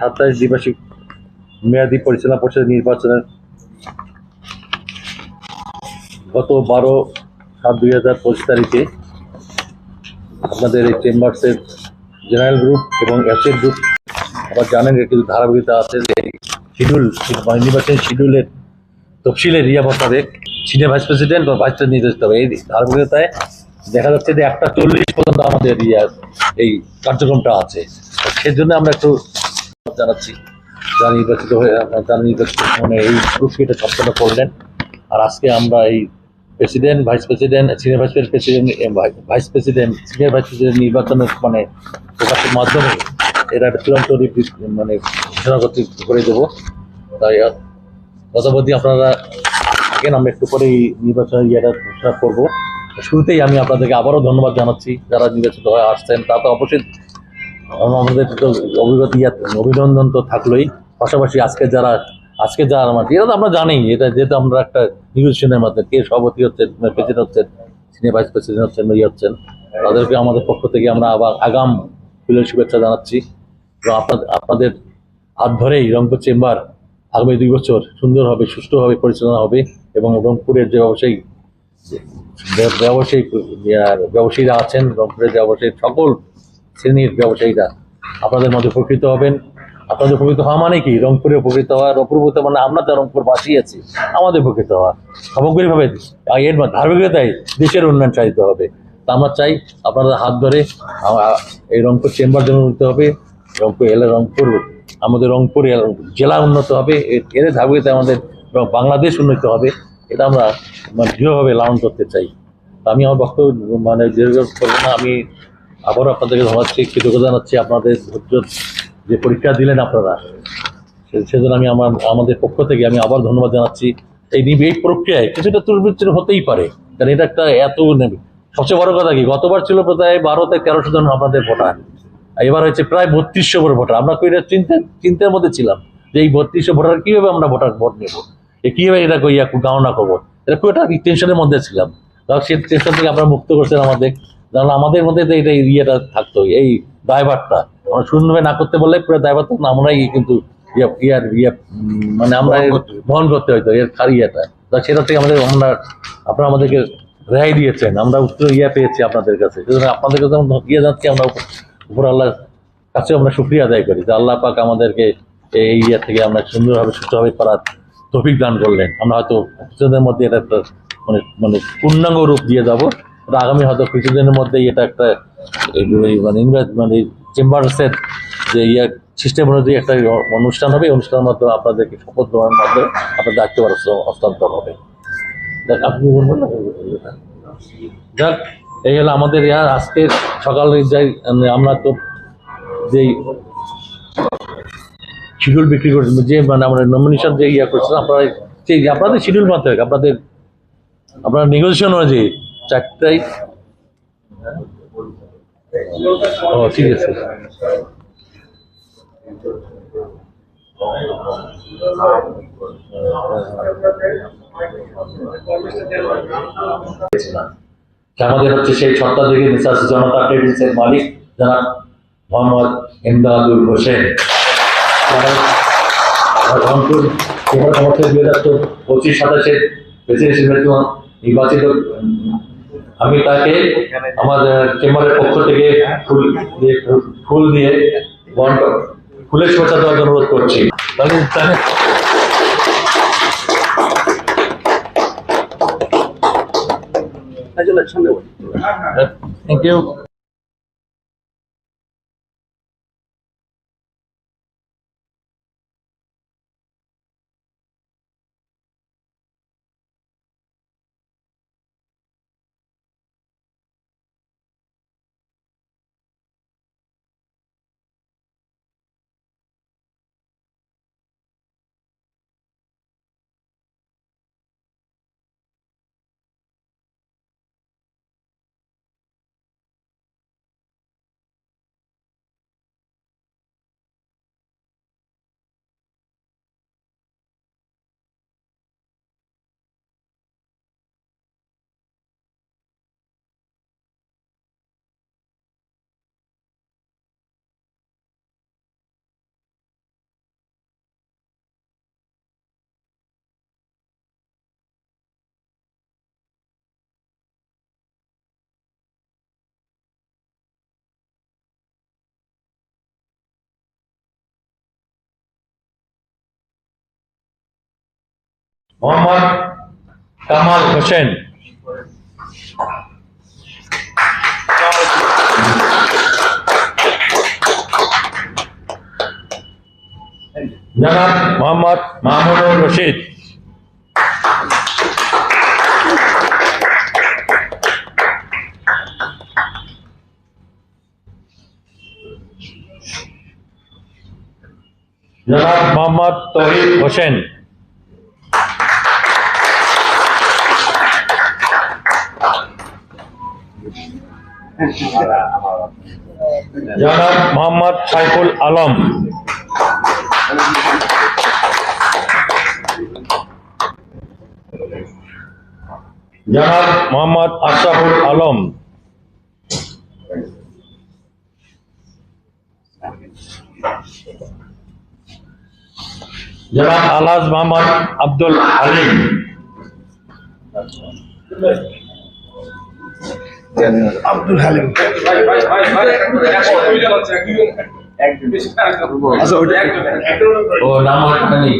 সাতাশ দ্বিবার্ষিক মেয়াদী পরিচালনা পরিষদ নির্বাচনের গত বারো সাত দুই হাজার পঁচিশ তারিখে আপনাদের এই চেম্বার্সের জেনারেল গ্রুপ এবং অ্যাসেট গ্রুপ আবার জানেন এর কিছু ধারাবাহিকতা আছে যে শিডিউল মানে নির্বাচনী শিডিউলের তফসিলের রিয়া আপনাদের সিনিয়র ভাইস প্রেসিডেন্ট বা ভাইস প্রেসিডেন্ট হবে। এই ধারাবাহিকতায় দেখা যাচ্ছে যে একটা চল্লিশ পর্যন্ত আমাদের এই কার্যক্রমটা আছে। সেজন্য আমরা একটু জানাচ্ছি। যারা নির্বাচিত হয়ে যারা নির্বাচিত মানে এই গ্রুপকে সম্পন্ন করলেন। আর আজকে আমরা এই president, vice president, senior vice president vice president, senior vice president নির্বাচনের মানে প্রকাশের মাধ্যমে এরা একটা চূড়ান্ত মানে ঘোষণা করতে করে দেবো। তাই গতবর্তী আপনারা থাকেন, আমরা একটু পরেই নির্বাচনের ইয়েটা ঘোষণা করব। শুরুতেই আমি আপনাদেরকে আবারও ধন্যবাদ জানাচ্ছি। যারা নির্বাচিত হয়ে আসছেন, তা তো অবশ্যই আমাদের তো অভিজ্ঞতা অভিনন্দন তো থাকলোই। পাশাপাশি আজকে যারা আজকে যারা আমার এটা তো আমরা জানি এটা যেহেতু আমরা একটা নিউজিশনের মধ্যে কে সভাপতি হচ্ছেন প্রেসিডেন্ট হচ্ছেন সিনিয়র ভাইস প্রেসিডেন্ট হচ্ছেন ইয়ে হচ্ছেন, তাদেরকে আমাদের পক্ষ থেকে আমরা আবার আগাম ফুলের শুভেচ্ছা জানাচ্ছি। এবং আপনাদের আপনাদের হাত ধরেই রংপুর চেম্বার আগামী দুই বছর সুন্দরভাবে, সুষ্ঠুভাবে পরিচালনা হবে এবং রংপুরের যে ব্যবসায়ী ব্যবসায়ী ব্যবসায়ীরা আছেন, রংপুরের যে ব্যবসায়ী সকল শ্রেণির ব্যবসায়ীরা আপনাদের মধ্যে উপকৃত হবেন। আপনাদের উপকৃত হওয়া মানে কি? রংপুরে উপকৃত হওয়া উপকৃত মানে আমরা তো রংপুর বাসী আছি, আমাদের উপকৃত হওয়া। সামগ্রিকভাবে এর ধারাবাহিকতায় দেশের উন্নয়ন চালিত হবে। তা আমরা চাই আপনাদের হাত ধরে এই রংপুর চেম্বার জন্য উন্নত হবে, রংপুর এলা রংপুর, আমাদের রংপুর জেলা উন্নত হবে, এর ধারাবাহিকতায় আমাদের বাংলাদেশ উন্নত হবে, এটা আমরা মানে দৃঢ়ভাবে লালন করতে চাই। আমি আমার বক্তব্য মানে দীর্ঘ করব না, আমি আবারও আপনাদেরকে ধন্যবাদ কৃতজ্ঞতা জানাচ্ছি আপনাদের ধৈর্য যে পরীক্ষা দিলেন আপনারা। সেজন্য আমি আমার আমাদের পক্ষ থেকে আমি আবার ধন্যবাদ জানাচ্ছি। এই নিবে এই প্রক্রিয়ায় কিছুটা দুর্বৃত্তির হতেই পারে, কারণ এটা একটা এত নেবে সবচেয়ে বড় কথা কি? গতবার ছিল প্রায় বারো থেকে তেরোশো জন আপনাদের ভোটার। এবার হয়েছে প্রায় বত্রিশশো ভোট ভোটার। আমরা এটা চিন্তা চিন্তার মধ্যে ছিলাম যে এই বত্রিশশো ভোটার কীভাবে আমরা ভোটার ভোট নেব? এ কীভাবে এটা কইয়া গণনা করব? এটা খুব একটা টেনশনের মধ্যে ছিলাম। সেই টেনশন থেকে আপনারা মুক্ত করছেন আমাদের। কারণ আমাদের মধ্যে তো এটা ইয়েটা থাকতো এই ড্রাইভারটা আমরা শূন্যভাবে না করতে বললে পুরো ড্রাইভার তখন আমরাই কিন্তু ইয়ে ইয়ার ইয়ে মানে আমরা বহন করতে হইতো। এর ইয়েটা। তা সেটা থেকে আমাদের আমরা আপনারা আমাদেরকে রেহাই দিয়েছেন আমরা উত্তর ইয়ে পেয়েছি আপনাদের কাছে। সেজন্য আপনাদের কাছে ইয়ে যাচ্ছি আমরা উপর- আল্লাহর কাছে আমরা শুক্রিয়া আদায় করি যে আল্লাহ পাক আমাদেরকে এই ইয়ে থেকে আমরা সুন্দরভাবে সুস্থভাবে করার তফিক দান করলেন। আমরা হয়তো মধ্যে এটা একটা মানে মানে পূর্ণাঙ্গ রূপ দিয়ে যাব। আগামী হয়তো কিছুদিনের মধ্যেই এটা একটা মানে মানে চেম্বার্সের যে ইয়ে সিস্টেম অনুযায়ী একটা অনুষ্ঠান হবে অনুষ্ঠানের মাধ্যমে আপনাদেরকে শপথ গ্রহণের মাধ্যমে আপনার দায়িত্বভার হস্ত- হস্তান্তর হবে। দেখ, আপনি যাক, এই হলো আমাদের ইয়ার আজকে সকালে যাই মানে আমরা তো যেই শিডিউল বিক্রি করছেন যে মানে আমরা নমিনেশন যে ইয়া করছেন আপনারা সেই আপনাদের শিডিউল মাত্র আপনাদের আপনার নেগোসিয়েশন অনুযায়ী ও, ঠিক আছে। আমাদের হচ্ছে সেই থেকে জনতা মালিক যারা মোহাম্মদ এমদাদুল হোসেন। রংপুর এবার সমর্থন দুই হাজার পঁচিশ সাতাশের প্রেসিডেন্ট নির্বাচিত আমি তাকে আমাদের চেম্বারের পক্ষ থেকে ফুল দিয়ে ফুল দিয়ে বন্ড ফুলের শুভেচ্ছা দেওয়ার অনুরোধ করছি। Thank you Mohammad Kamal Hossain. জনাব মোহাম্মদ মাহমুদুর রশিদ। জনাব মোহাম্মদ তহিদ হোসেন। জনাব মোহাম্মদ সাইফুল আলম। জনাব মোহাম্মদ আশরাফুল আলম। জনাব আলাজ মোহাম্মদ আব্দুল হালিম। আব্দুল হালিম। আচ্ছা ও নাম ওখানে